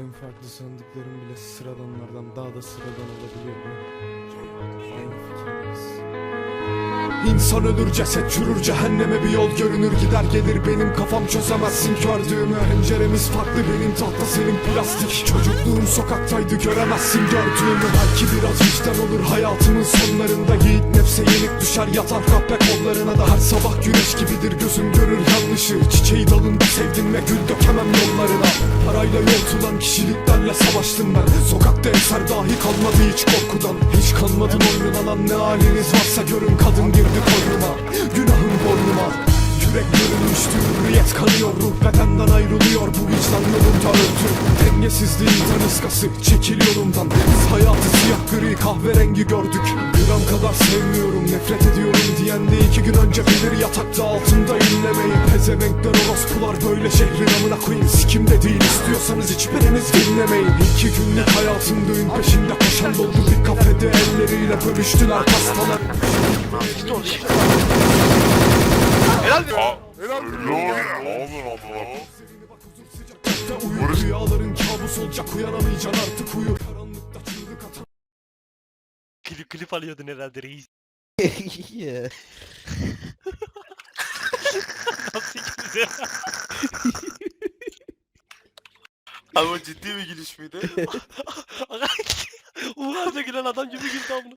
En farklı sandıkların bile sıradanlardan daha da sıradan olabiliyor fikirdeyiz. İnsan ölür ceset çürür cehenneme bir yol görünür gider gelir benim kafam çözemezsin. Gördüğümü Penceremiz farklı benim tahta senin plastik. Çocukluğum sokaktaydı göremezsin. Gördüğümü Belki biraz vicdan olur. Hayatımın sonlarında Yiğit nefse yenik düşer yatar kahpe kollarına da Her sabah güneş gibidir. Gözüm görür yanlışı Çiçeği dalında sevdim ve gül dökemem yollarına. Parayla yoltulan kişiliklerle savaştım ben. Sokakta eser dahi kalmadı hiç korkudan. Hiç kalmadın oynanan ne haliniz varsa görün kadın girdi koynuma Günahım boynuma Yürek görünmüştü hürriyet kanıyor Ruh bedenden ayrılıyor. Bu vicdan yolunda öldü Dengesizliğin daniskası çekil yolumdan. Biz hayatı siyah gri kahverengi gördük. Gram kadar sevmiyorum nefret ediyorum diyen de iki gün önce bilir. Yatakta altında inlemeyi Pezevenkler orospular böyle şehrin amına koyayım. Sikimde değil istiyorsanız hiçbiriniz dinlemeyin. İki günlük hayatın düğün peşinde koşan doldu bir kafede elleriyle bölüştüler pastalar Helal be. Helal Ağzın abla. Ve uyu rüyaların kabus olacak uyanamayacaksın artık uyu Karanlıkta çığlık atan Klip klip alıyordun herhalde reis. Yeah. Nasıl ikimize? Ama ciddi bir gülüş müydü? Uğur abi gülen adam gibi güldü amına.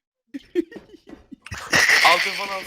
Al telefonu alsana.